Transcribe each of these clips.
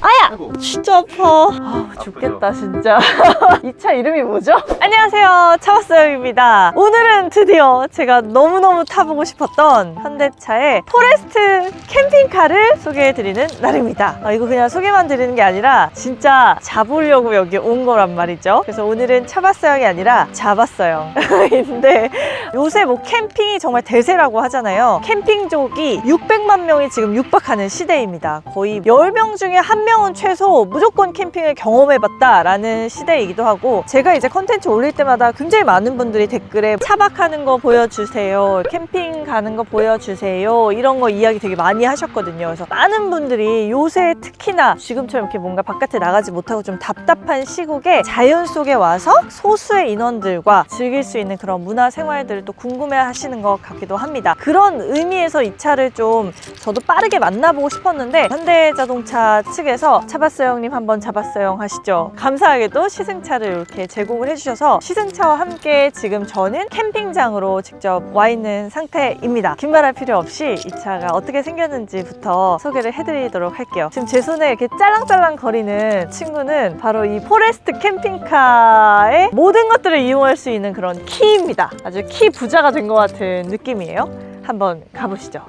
아야! 진짜 아파. 아, 죽겠다, 진짜. 이 차 이름이 뭐죠? 안녕하세요. 차박사영입니다. 오늘은 드디어 제가 너무너무 타보고 싶었던 현대차의 포레스트 캠핑카를 소개해드리는 날입니다. 아, 이거 그냥 소개만 드리는 게 아니라 진짜 잡으려고 여기 온 거란 말이죠. 그래서 오늘은 차박사영이 아니라 잡았어요. 근데 요새 뭐 캠핑이 정말 대세라고 하잖아요. 캠핑족이 600만 명이 지금 육박하는 시대입니다. 거의 10명 중에 한 명은 최소 무조건 캠핑을 경험해봤다라는 시대이기도 하고 제가 이제 컨텐츠 올릴 때마다 굉장히 많은 분들이 댓글에 차박하는 거 보여주세요. 캠핑 가는 거 보여주세요. 이런 거 이야기 되게 많이 하셨거든요. 그래서 많은 분들이 요새 특히나 지금처럼 이렇게 뭔가 바깥에 나가지 못하고 좀 답답한 시국에 자연 속에 와서 소수의 인원들과 즐길 수 있는 그런 문화 생활들을 또 궁금해 하시는 것 같기도 합니다. 그런 의미에서 이 차를 좀 저도 빠르게 만나보고 싶었는데 현대자동차 측에서 차봤어요 형님 한번 잡았어요 하시죠. 감사하게도 시승차를 이렇게 제공을 해주셔서 시승차와 함께 지금 저는 캠핑장으로 직접 와 있는 상태입니다. 긴 말할 필요 없이 이 차가 어떻게 생겼는지부터 소개를 해드리도록 할게요. 지금 제 손에 이렇게 짤랑짤랑 거리는 친구는 바로 이 포레스트 캠핑카의 모든 것들을 이용할 수 있는 그런 키입니다. 아주 키 부자가 된 것 같은 느낌이에요. 한번 가보시죠.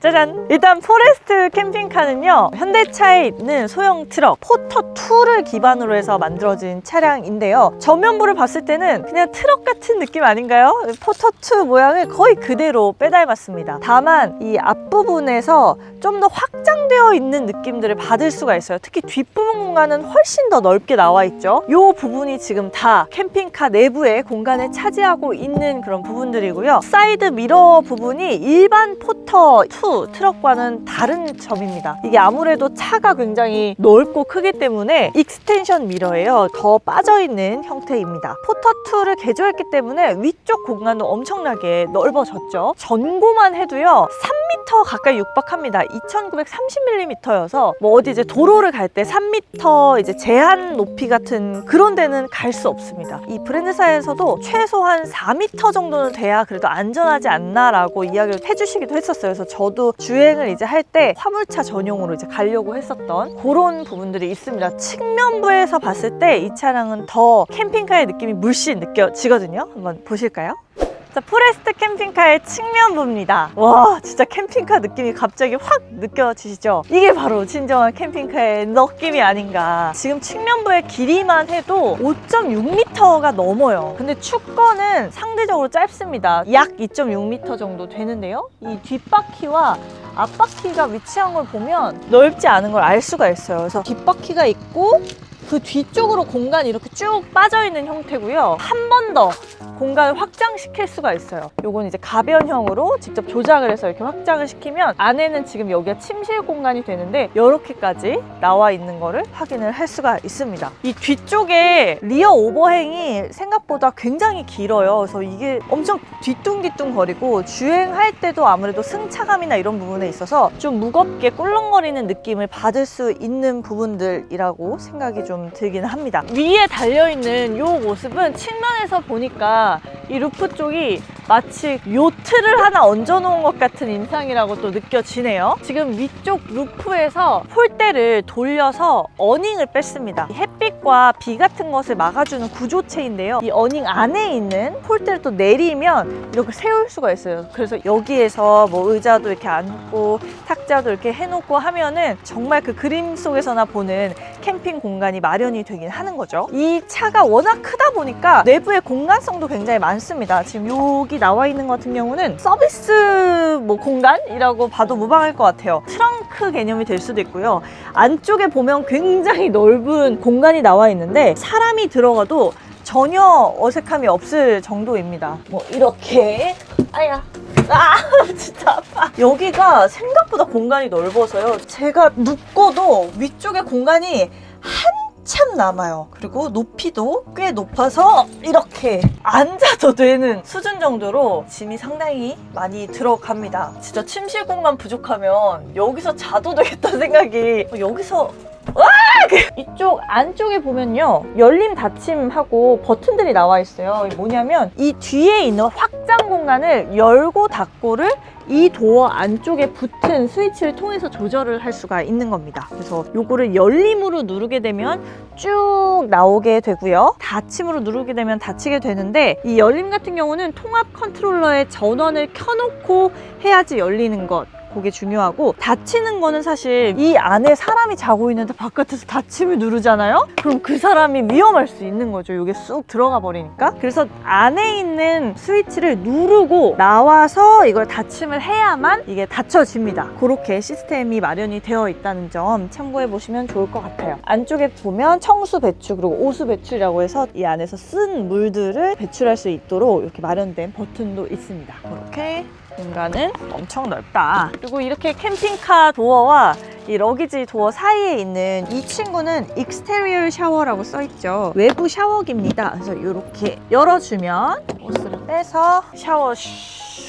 짜잔! 일단 포레스트 캠핑카는요 현대차에 있는 소형 트럭 포터2를 기반으로 해서 만들어진 차량인데요. 전면부를 봤을 때는 그냥 트럭 같은 느낌 아닌가요? 포터2 모양을 거의 그대로 빼닮았습니다. 다만 이 앞부분에서 좀 더 확장되어 있는 느낌들을 받을 수가 있어요. 특히 뒷부분 공간은 훨씬 더 넓게 나와 있죠. 이 부분이 지금 다 캠핑카 내부의 공간을 차지하고 있는 그런 부분들이고요. 사이드 미러 부분이 일반 포터2 트럭과는 다른 점입니다. 이게 아무래도 차가 굉장히 넓고 크기 때문에 익스텐션 미러예요. 더 빠져있는 형태입니다. 포터2를 개조했기 때문에 위쪽 공간도 엄청나게 넓어졌죠. 전고만 해도요. 3m 가까이 육박합니다. 2930mm여서 뭐 어디 이제 도로를 갈 때 3m 이제 제한 높이 같은 그런 데는 갈 수 없습니다. 이 브랜드사에서도 최소한 4m 정도는 돼야 그래도 안전하지 않나라고 이야기를 해주시기도 했었어요. 그래서 저도 주행을 이제 할 때 화물차 전용으로 이제 가려고 했었던 그런 부분들이 있습니다. 측면부에서 봤을 때 이 차량은 더 캠핑카의 느낌이 물씬 느껴지거든요. 한번 보실까요? 자, 포레스트 캠핑카의 측면부입니다. 와, 진짜 캠핑카 느낌이 갑자기 확 느껴지시죠? 이게 바로 진정한 캠핑카의 느낌이 아닌가. 지금 측면부의 길이만 해도 5.6m가 넘어요. 근데 축거는 상대적으로 짧습니다. 약 2.6m 정도 되는데요. 이 뒷바퀴와 앞바퀴가 위치한 걸 보면 넓지 않은 걸 알 수가 있어요. 그래서 뒷바퀴가 있고 그 뒤쪽으로 공간이 이렇게 쭉 빠져 있는 형태고요. 한 번 더 공간을 확장시킬 수가 있어요. 요건 이제 가변형으로 직접 조작을 해서 이렇게 확장을 시키면 안에는 지금 여기가 침실 공간이 되는데 이렇게까지 나와 있는 거를 확인을 할 수가 있습니다. 이 뒤쪽에 리어 오버행이 생각보다 굉장히 길어요. 그래서 이게 엄청 뒤뚱뒤뚱 거리고 주행할 때도 아무래도 승차감이나 이런 부분에 있어서 좀 무겁게 꿀렁거리는 느낌을 받을 수 있는 부분들이라고 생각이 좀 들긴 합니다. 위에 달려있는 이 모습은 측면에서 보니까 이 루프 쪽이 마치 요트를 하나 얹어놓은 것 같은 인상이라고 또 느껴지네요. 지금 위쪽 루프에서 폴대를 돌려서 어닝을 뺐습니다. 이 햇빛과 비 같은 것을 막아주는 구조체인데요. 이 어닝 안에 있는 폴대를 또 내리면 이렇게 세울 수가 있어요. 그래서 여기에서 뭐 의자도 이렇게 앉고 탁자도 이렇게 해놓고 하면은 정말 그 그림 속에서나 보는 캠핑 공간이 마련이 되긴 하는 거죠. 이 차가 워낙 크다 보니까 내부의 공간성도 굉장히 많습니다. 지금 여기 나와 있는 것 같은 경우는 서비스 뭐 공간이라고 봐도 무방할 것 같아요. 트렁크 개념이 될 수도 있고요. 안쪽에 보면 굉장히 넓은 공간이 나와 있는데 사람이 들어가도 전혀 어색함이 없을 정도입니다. 뭐 이렇게 아야 아 진짜 아파 여기가 생각보다 공간이 넓어서요 제가 눕고도 위쪽에 공간이 한 참 남아요. 그리고 높이도 꽤 높아서 이렇게 앉아도 되는 수준 정도로 짐이 상당히 많이 들어갑니다. 진짜 침실 공간 부족하면 여기서 자도 되겠다 생각이 어, 여기서 와 이쪽 안쪽에 보면요 열림 닫힘하고 버튼들이 나와 있어요. 뭐냐면 이 뒤에 있는 확장 공간을 열고 닫고를 이 도어 안쪽에 붙은 스위치를 통해서 조절을 할 수가 있는 겁니다. 그래서 요거를 열림으로 누르게 되면 쭉 나오게 되고요. 닫힘으로 누르게 되면 닫히게 되는데 이 열림 같은 경우는 통합 컨트롤러의 전원을 켜놓고 해야지 열리는 것 그게 중요하고 닫히는 거는 사실 이 안에 사람이 자고 있는데 바깥에서 닫힘을 누르잖아요? 그럼 그 사람이 위험할 수 있는 거죠. 이게 쑥 들어가 버리니까. 그래서 안에 있는 스위치를 누르고 나와서 이걸 닫힘을 해야만 이게 닫혀집니다. 그렇게 시스템이 마련이 되어 있다는 점 참고해 보시면 좋을 것 같아요. 안쪽에 보면 청수 배출 그리고 오수 배출이라고 해서 이 안에서 쓴 물들을 배출할 수 있도록 이렇게 마련된 버튼도 있습니다. 이렇게 공간은 엄청 넓다. 그리고 이렇게 캠핑카 도어와 이 러기지 도어 사이에 있는 이 친구는 익스테리얼 샤워라고 써있죠. 외부 샤워기입니다. 그래서 이렇게 열어주면 호스를 빼서 샤워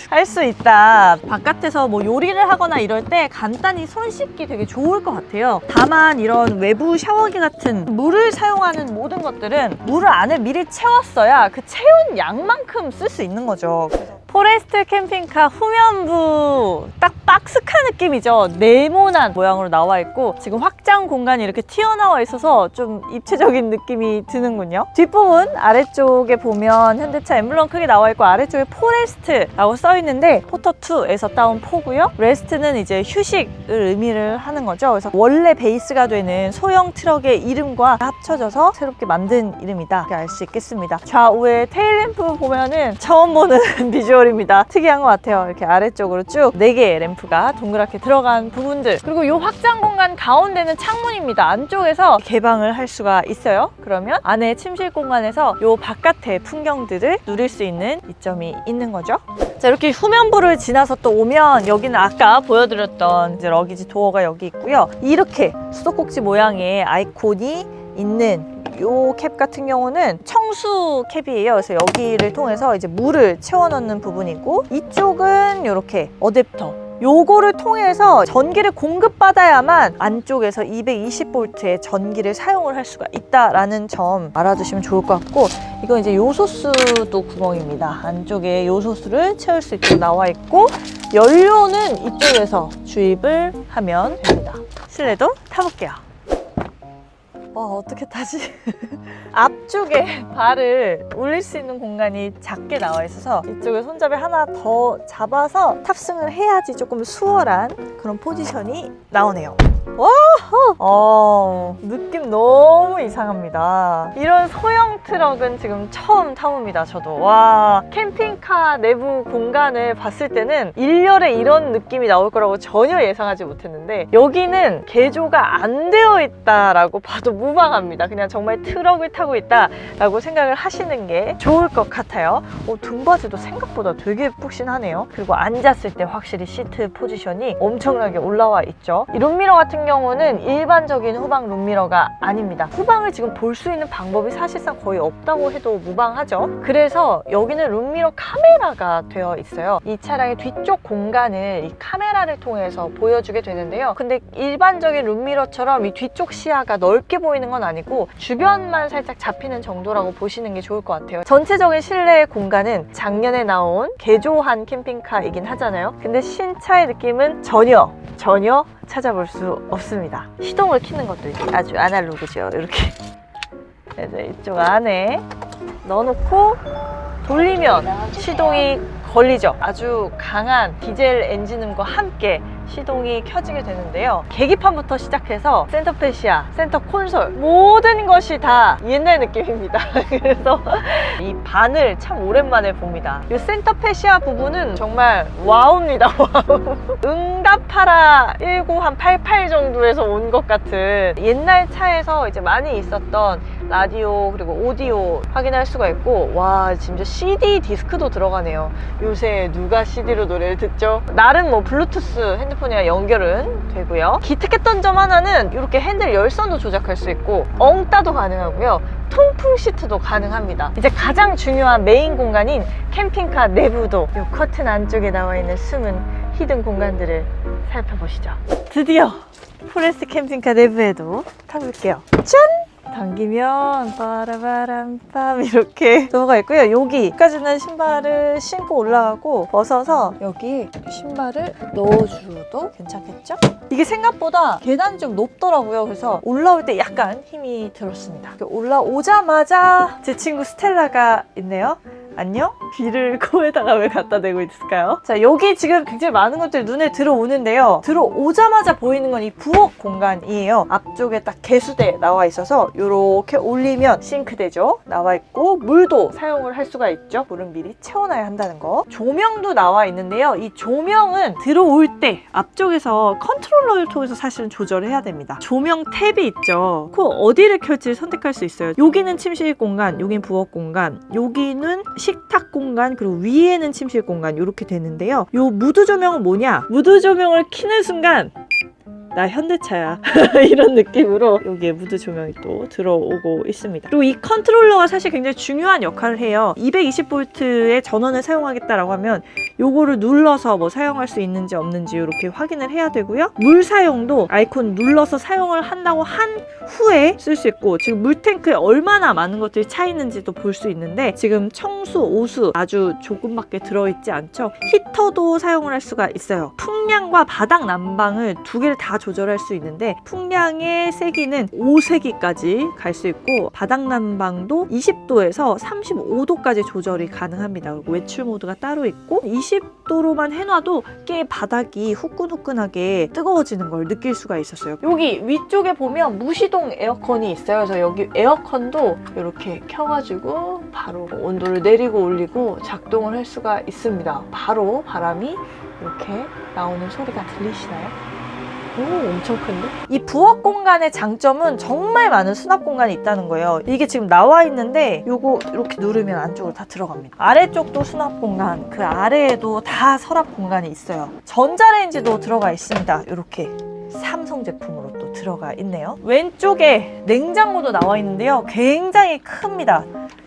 할 수 있다. 바깥에서 뭐 요리를 하거나 이럴 때 간단히 손 씻기 되게 좋을 것 같아요. 다만 이런 외부 샤워기 같은 물을 사용하는 모든 것들은 물을 안에 미리 채웠어야 그 채운 양만큼 쓸 수 있는 거죠. 포레스트 캠핑카 후면부 딱 박스카 느낌이죠. 네모난 모양으로 나와 있고 지금 확장 공간이 이렇게 튀어나와 있어서 좀 입체적인 느낌이 드는군요. 뒷부분 아래쪽에 보면 현대차 엠블럼 크게 나와 있고 아래쪽에 포레스트라고 써 있는데 포터2에서 따온 포고요. 레스트는 이제 휴식을 의미를 하는 거죠. 그래서 원래 베이스가 되는 소형 트럭의 이름과 합쳐져서 새롭게 만든 이름이다. 알 수 있겠습니다. 좌우에 테일램프 보면은 처음 보는 비주얼 입니다. 특이한 것 같아요. 이렇게 아래쪽으로 쭉네 개의 램프가 동그랗게 들어간 부분들. 그리고 이 확장 공간 가운데는 창문입니다. 안쪽에서 개방을 할 수가 있어요. 그러면 안에 침실 공간에서 이 바깥의 풍경들을 누릴 수 있는 이점이 있는 거죠. 자 이렇게 후면부를 지나서 또 오면 여기는 아까 보여드렸던 이제 러기지 도어가 여기 있고요. 이렇게 수도꼭지 모양의 아이콘이 있는 요 캡 같은 경우는 청수 캡이에요. 그래서 여기를 통해서 이제 물을 채워 넣는 부분이고 이쪽은 이렇게 어댑터 요거를 통해서 전기를 공급받아야만 안쪽에서 220V의 전기를 사용을 할 수가 있다라는 점 알아두시면 좋을 것 같고 이건 이제 요소수도 구멍입니다. 안쪽에 요소수를 채울 수 있도록 나와 있고 연료는 이쪽에서 주입을 하면 됩니다. 실내도 타볼게요. 와 어떻게 타지? 앞쪽에 발을 올릴 수 있는 공간이 작게 나와 있어서 이쪽에 손잡이 하나 더 잡아서 탑승을 해야지 조금 수월한 그런 포지션이 나오네요. 와, 어, 느낌 너무 이상합니다. 이런 소형 트럭은 지금 처음 타봅니다, 저도. 와, 캠핑카 내부 공간을 봤을 때는 일렬에 이런 느낌이 나올 거라고 전혀 예상하지 못했는데 여기는 개조가 안 되어 있다라고 봐도 무방합니다. 그냥 정말 트럭을 타고 있다라고 생각을 하시는 게 좋을 것 같아요. 어, 등받이도 생각보다 되게 푹신하네요. 그리고 앉았을 때 확실히 시트 포지션이 엄청나게 올라와 있죠. 이 룸미러 같은 경우는 일반적인 후방 룸미러가 아닙니다. 후방을 지금 볼 수 있는 방법이 사실상 거의 없다고 해도 무방하죠. 그래서 여기는 룸미러 카메라가 되어 있어요. 이 차량의 뒤쪽 공간을 이 카메라를 통해서 보여주게 되는데요. 근데 일반적인 룸미러처럼 이 뒤쪽 시야가 넓게 보이는 건 아니고 주변만 살짝 잡히는 정도라고 보시는 게 좋을 것 같아요. 전체적인 실내 공간은 작년에 나온 개조한 캠핑카이긴 하잖아요. 근데 신차의 느낌은 전혀 전혀 찾아볼 수 없습니다. 시동을 켜는 것도 아주 아날로그죠. 이렇게. 그래서 이쪽 안에 넣어놓고 돌리면 시동이 걸리죠. 아주 강한 디젤 엔진음과 함께 시동이 켜지게 되는데요. 계기판부터 시작해서 센터 페시아, 센터 콘솔 모든 것이 다 옛날 느낌입니다. 그래서 이 반을 참 오랜만에 봅니다. 이 센터 페시아 부분은 정말 와우입니다. 와우. 응답하라 19한88 정도에서 온 것 같은 옛날 차에서 이제 많이 있었던 라디오 그리고 오디오 확인할 수가 있고 와 진짜 CD 디스크도 들어가네요. 요새 누가 CD로 노래를 듣죠? 나름 뭐 블루투스 핸드폰 이랑 연결은 되고요. 기특했던 점 하나는 이렇게 핸들 열선도 조작할 수 있고 엉따도 가능하고요. 통풍 시트도 가능합니다. 이제 가장 중요한 메인 공간인 캠핑카 내부도 이 커튼 안쪽에 나와 있는 숨은 히든 공간들을 살펴보시죠. 드디어 포레스트 캠핑카 내부에도 타볼게요. 짠! 당기면 바라바람밤 이렇게 넘어가 있고요. 여기까지는 신발을 신고 올라가고 벗어서 여기 신발을 넣어줘도 괜찮겠죠? 이게 생각보다 계단이 좀 높더라고요. 그래서 올라올 때 약간 힘이 들었습니다. 올라오자마자 제 친구 스텔라가 있네요. 안녕? 귀를 코에다가 왜 갖다 대고 있을까요? 자, 여기 지금 굉장히 많은 것들이 눈에 들어오는데요. 들어오자마자 보이는 건 이 부엌 공간이에요. 앞쪽에 딱 개수대 나와 있어서 이렇게 올리면 싱크대죠. 나와 있고 물도 사용을 할 수가 있죠. 물은 미리 채워놔야 한다는 거. 조명도 나와 있는데요. 이 조명은 들어올 때 앞쪽에서 컨트롤러를 통해서 사실은 조절을 해야 됩니다. 조명 탭이 있죠. 그 어디를 켤지 선택할 수 있어요. 여기는 침실 공간, 여기는 부엌 공간, 여기는 식탁 공간, 그리고 위에는 침실 공간 이렇게 되는데요. 요 무드 조명은 뭐냐? 무드 조명을 키는 순간 나 현대차야. 이런 느낌으로 여기에 무드 조명이 또 들어오고 있습니다. 그리고 이 컨트롤러가 사실 굉장히 중요한 역할을 해요. 220V의 전원을 사용하겠다라고 하면 요거를 눌러서 뭐 사용할 수 있는지 없는지 이렇게 확인을 해야 되고요. 물 사용도 아이콘 눌러서 사용을 한다고 한 후에 쓸 수 있고 지금 물탱크에 얼마나 많은 것들이 차 있는지도 볼 수 있는데 지금 청수, 오수 아주 조금밖에 들어있지 않죠? 히터도 사용을 할 수가 있어요. 풍량과 바닥 난방을 두 개를 다 조절할 수 있는데 풍량의 세기는 5세기까지 갈 수 있고 바닥 난방도 20도에서 35도까지 조절이 가능합니다. 그리고 외출 모드가 따로 있고 20도로만 해놔도 꽤 바닥이 후끈후끈하게 뜨거워지는 걸 느낄 수가 있었어요. 여기 위쪽에 보면 무시동 에어컨이 있어요. 그래서 여기 에어컨도 이렇게 켜가지고 바로 온도를 내리고 올리고 작동을 할 수가 있습니다. 바로 바람이 이렇게 나오는 소리가 들리시나요? 오, 엄청 큰데? 이 부엌 공간의 장점은 정말 많은 수납 공간이 있다는 거예요. 이게 지금 나와 있는데 요거 이렇게 누르면 안쪽으로 다 들어갑니다. 아래쪽도 수납 공간, 그 아래에도 다 서랍 공간이 있어요. 전자레인지도 들어가 있습니다. 이렇게. 삼성 제품으로 또 들어가 있네요. 왼쪽에 냉장고도 나와 있는데요. 굉장히 큽니다.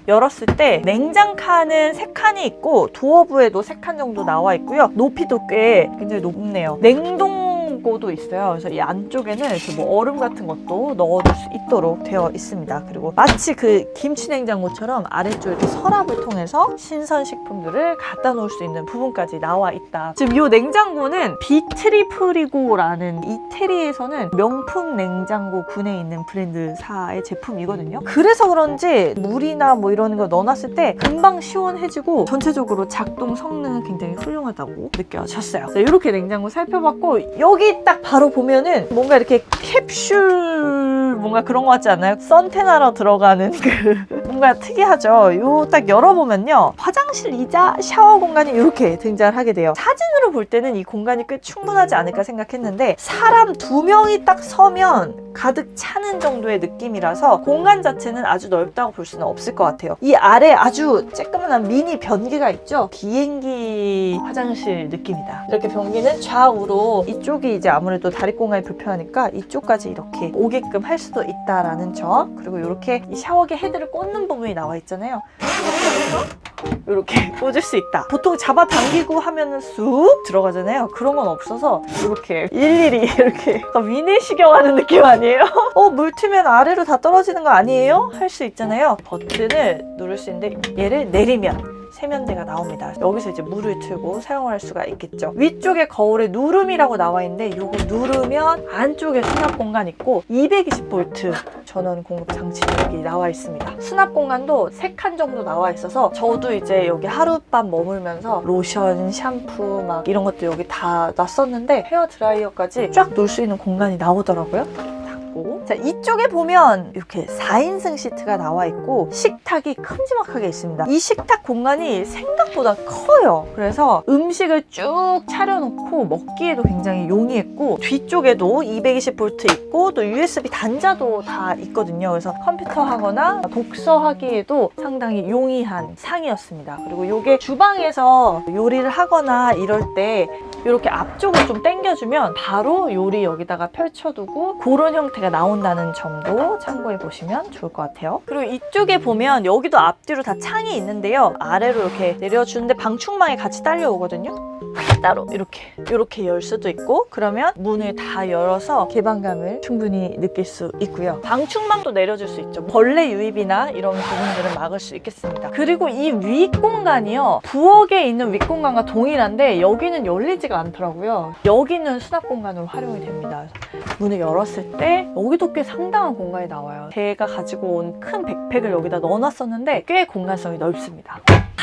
열었을 때 냉장칸은 세 칸이 있고 도어부에도 세칸 정도 나와 있고요. 높이도 꽤 굉장히 높네요. 냉동 고도 있어요. 그래서 이 안쪽에는 뭐 얼음 같은 것도 넣어둘 수 있도록 되어 있습니다. 그리고 마치 그 김치 냉장고처럼 아래쪽에 이렇게 서랍을 통해서 신선 식품들을 갖다 놓을 수 있는 부분까지 나와 있다. 지금 이 냉장고는 비트리프리고라는 이태리에서는 명품 냉장고 군에 있는 브랜드사의 제품이거든요. 그래서 그런지 물이나 뭐 이런 거 넣어놨을 때 금방 시원해지고 전체적으로 작동 성능은 굉장히 훌륭하다고 느껴졌어요. 자, 이렇게 냉장고 살펴봤고 여기 딱 바로 보면은 뭔가 이렇게 캡슐 뭔가 그런 거 같지 않나요? 선테나로 들어가는 그 뭔가 특이하죠. 요 딱 열어보면요. 화장실이자 샤워 공간이 이렇게 등장을 하게 돼요. 사진으로 볼 때는 이 공간이 꽤 충분하지 않을까 생각했는데 사람 두 명이 딱 서면 가득 차는 정도의 느낌이라서 공간 자체는 아주 넓다고 볼 수는 없을 것 같아요. 이 아래 아주 쬐끄만한 미니 변기가 있죠. 비행기 화장실 느낌이다. 이렇게 변기는 좌우로 이쪽이 이제 아무래도 다리 공간이 불편하니까 이쪽까지 이렇게 오게끔 할 수도 있다라는 점. 그리고 이렇게 이 샤워기 헤드를 꽂는 부분이 나와 있잖아요. 이렇게 꽂을 수 있다. 보통 잡아당기고 하면은 쑥 들어가잖아요. 그런 건 없어서 이렇게 일일이 이렇게 위내시경 하는 느낌 아니에요? 어, 물 튀면 아래로 다 떨어지는 거 아니에요? 할 수 있잖아요. 버튼을 누를 수 있는데 얘를 내리면 세면대가 나옵니다. 여기서 이제 물을 틀고 사용할 수가 있겠죠. 위쪽에 거울에 누름이라고 나와 있는데 이거 누르면 안쪽에 수납 공간 있고 220V 전원 공급 장치력이 나와 있습니다. 수납 공간도 3칸 정도 나와 있어서 저도 이제 여기 하룻밤 머물면서 로션, 샴푸 막 이런 것도 여기 다 놨었는데 헤어 드라이어까지 쫙 놓을 수 있는 공간이 나오더라고요. 닫고. 자, 이쪽에 보면 이렇게 4인승 시트가 나와 있고 식탁이 큼지막하게 있습니다. 이 식탁 공간이 생각보다 커요. 그래서 음식을 쭉 차려놓고 먹기에도 굉장히 용이했고 뒤쪽에도 220V 있고 또 USB 단자도 다 있거든요. 그래서 컴퓨터 하거나 독서하기에도 상당히 용이한 상이었습니다. 그리고 이게 주방에서 요리를 하거나 이럴 때 이렇게 앞쪽을 좀 당겨주면 바로 요리 여기다가 펼쳐두고 그런 형태가 나오는 나온다는 점도 참고해 보시면 좋을 것 같아요. 그리고 이쪽에 보면 여기도 앞뒤로 다 창이 있는데요. 아래로 이렇게 내려주는데 방충망이 같이 딸려오거든요. 따로 이렇게 이렇게 열 수도 있고 그러면 문을 다 열어서 개방감을 충분히 느낄 수 있고요. 방충망도 내려줄 수 있죠. 벌레 유입이나 이런 부분들을 막을 수 있겠습니다. 그리고 이 윗공간이요. 부엌에 있는 윗공간과 동일한데 여기는 열리지가 않더라고요. 여기는 수납 공간으로 활용이 됩니다. 문을 열었을 때 여기도 꽤 상당한 공간이 나와요. 제가 가지고 온 큰 백팩을 여기다 넣어놨었는데 꽤 공간성이 넓습니다.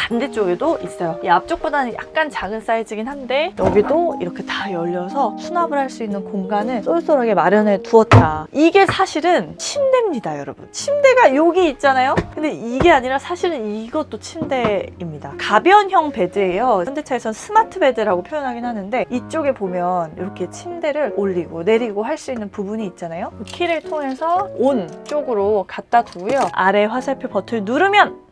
반대쪽에도 있어요. 이 앞쪽보다는 약간 작은 사이즈긴 한데 여기도 이렇게 다 열려서 수납을 할 수 있는 공간을 쏠쏠하게 마련해 두었다. 이게 사실은 침대입니다, 여러분. 침대가 여기 있잖아요. 근데 이게 아니라 사실은 이것도 침대입니다. 가변형 베드예요. 현대차에선 스마트 베드라고 표현하긴 하는데 이쪽에 보면 이렇게 침대를 올리고 내리고 할 수 있는 부분이 있잖아요. 키를 통해서 온 쪽으로 갖다 두고요. 아래 화살표 버튼을 누르면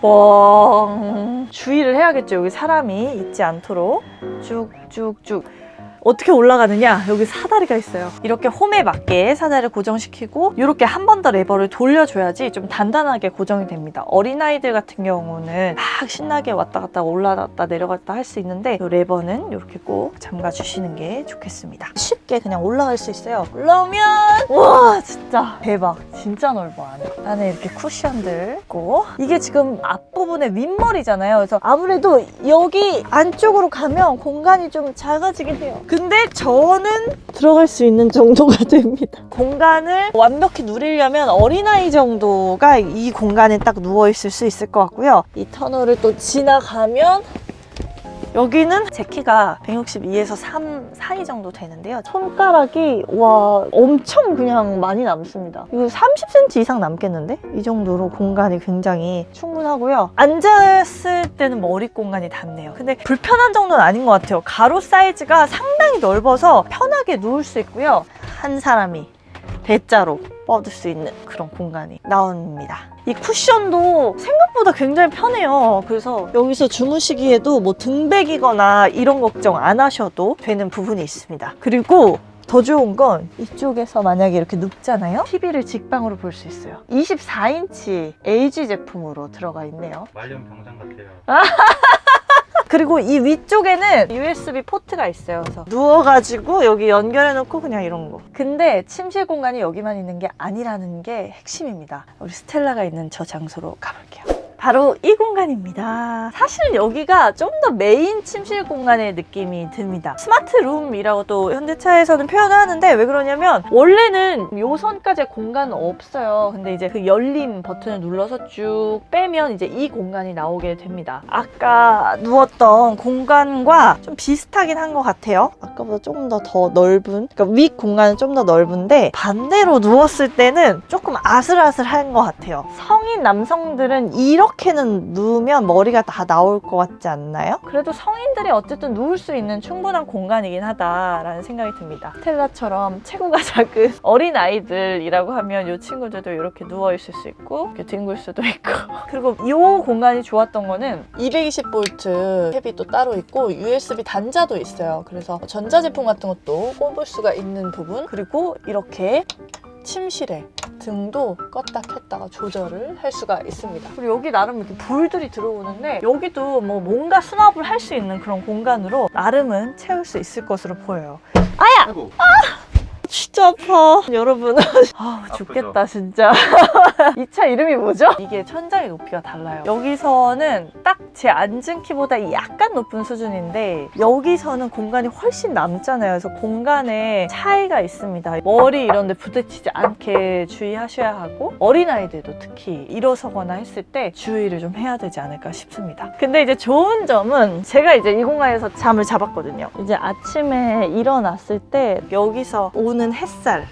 뻥. 주의를 해야겠죠. 여기 사람이 있지 않도록. 쭉쭉쭉 어떻게 올라가느냐? 여기 사다리가 있어요. 이렇게 홈에 맞게 사다리를 고정시키고 이렇게 한 번 더 레버를 돌려줘야지 좀 단단하게 고정이 됩니다. 어린아이들 같은 경우는 막 신나게 왔다 갔다 올라갔다 내려갔다 할 수 있는데 이 레버는 이렇게 꼭 잠가 주시는 게 좋겠습니다. 쉽게 그냥 올라갈 수 있어요. 올라오면 와 진짜 대박. 진짜 넓어 안에. 안에 이렇게 쿠션들 있고. 이게 지금 앞부분의 윗머리잖아요. 그래서 아무래도 여기 안쪽으로 가면 공간이 좀 작아지긴 해요 근데 저는 들어갈 수 있는 정도가 됩니다. 공간을 완벽히 누리려면 어린아이 정도가 이 공간에 딱 누워있을 수 있을 것 같고요. 이 터널을 또 지나가면 여기는 제 키가 162에서 3 사이 정도 되는데요. 손가락이 와 엄청 그냥 많이 남습니다. 이거 30cm 이상 남겠는데? 이 정도로 공간이 굉장히 충분하고요. 앉았을 때는 머리 공간이 닿네요. 근데 불편한 정도는 아닌 것 같아요. 가로 사이즈가 상당히 넓어서 편하게 누울 수 있고요. 한 사람이 대자로 뻗을 수 있는 그런 공간이 나옵니다. 이 쿠션도 생각보다 굉장히 편해요. 그래서 여기서 주무시기에도 뭐 등백이거나 이런 걱정 안 하셔도 되는 부분이 있습니다. 그리고 더 좋은 건 이쪽에서 만약에 이렇게 눕잖아요? TV를 직방으로 볼 수 있어요. 24인치 LG 제품으로 들어가 있네요. 말년 병장 같아요. 그리고 이 위쪽에는 USB 포트가 있어요. 그래서 누워가지고 여기 연결해놓고 그냥 이런 거. 근데 침실 공간이 여기만 있는 게 아니라는 게 핵심입니다. 우리 스텔라가 있는 저 장소로 가볼게요. 바로 이 공간입니다. 사실 여기가 좀 더 메인 침실 공간의 느낌이 듭니다. 스마트 룸이라고 또 현대차에서는 표현을 하는데 왜 그러냐면 원래는 요 선까지 공간 없어요. 근데 이제 그 열림 버튼을 눌러서 쭉 빼면 이제 이 공간이 나오게 됩니다. 아까 누웠던 공간과 좀 비슷하긴 한 것 같아요. 아까보다 조금 더 더 넓은, 그러니까 윗 공간은 좀 더 넓은데 반대로 누웠을 때는 조금 아슬아슬한 것 같아요. 성인 남성들은 이렇게 는 누우면 머리가 다 나올 것 같지 않나요? 그래도 성인들이 어쨌든 누울 수 있는 충분한 공간이긴 하다라는 생각이 듭니다. 스텔라처럼 체구가 작은 어린 아이들이라고 하면 이 친구들도 이렇게 누워 있을 수 있고 이렇게 뒹굴 수도 있고 그리고 이 공간이 좋았던 거는 220V 캡이 또 따로 있고 USB 단자도 있어요. 그래서 전자제품 같은 것도 꼽을 수가 있는 부분 그리고 이렇게 침실에 등도 껐다 켰다가 조절을 할 수가 있습니다. 그리고 여기 나름 이렇게 불들이 들어오는데 여기도 뭐 뭔가 수납을 할 수 있는 그런 공간으로 나름은 채울 수 있을 것으로 보여요. 아이고. 진짜 아파. 여러분. 아 죽겠다, 진짜. 이 차 이름이 뭐죠? 이게 천장의 높이가 달라요. 여기서는 딱 제 앉은 키보다 약간 높은 수준인데 여기서는 공간이 훨씬 남잖아요. 그래서 공간에 차이가 있습니다. 머리 이런 데 부딪히지 않게 주의하셔야 하고 어린아이들도 특히 일어서거나 했을 때 주의를 좀 해야 되지 않을까 싶습니다. 근데 이제 좋은 점은 제가 이제 이 공간에서 잠을 잡았거든요. 이제 아침에 일어났을 때 여기서 오는 햇살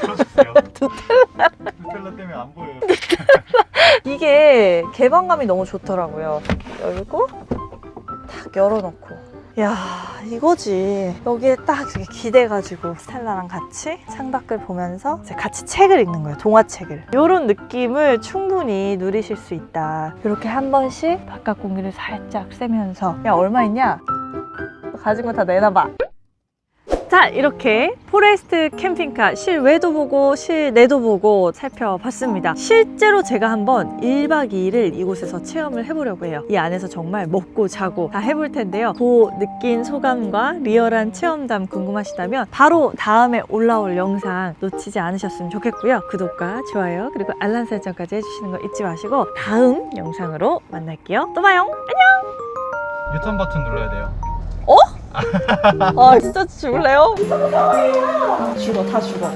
들어주세요. 누텔라. 누텔라 때문에 안 보여요. 이게 개방감이 너무 좋더라고요. 열고 딱 열어놓고. 야 이거지. 여기에 딱 이렇게 기대가지고 스텔라랑 같이 창밖을 보면서 이제 같이 책을 읽는 거예요. 동화책을. 이런 느낌을 충분히 누리실 수 있다. 이렇게 한 번씩 바깥 공기를 살짝 쐬면서 야 얼마 있냐? 가진 거 다 내놔봐. 자, 이렇게 포레스트 캠핑카 실외도 보고 실내도 보고 살펴봤습니다. 실제로 제가 한번 1박 2일을 이곳에서 체험을 해보려고 해요. 이 안에서 정말 먹고 자고 다 해볼 텐데요. 그 느낀 소감과 리얼한 체험담 궁금하시다면 바로 다음에 올라올 영상 놓치지 않으셨으면 좋겠고요. 구독과 좋아요 그리고 알람 설정까지 해주시는 거 잊지 마시고 다음 영상으로 만날게요. 또 봐요. 유턴 버튼 눌러야 돼요. 아 진짜 죽을래요? 죽어 다 죽어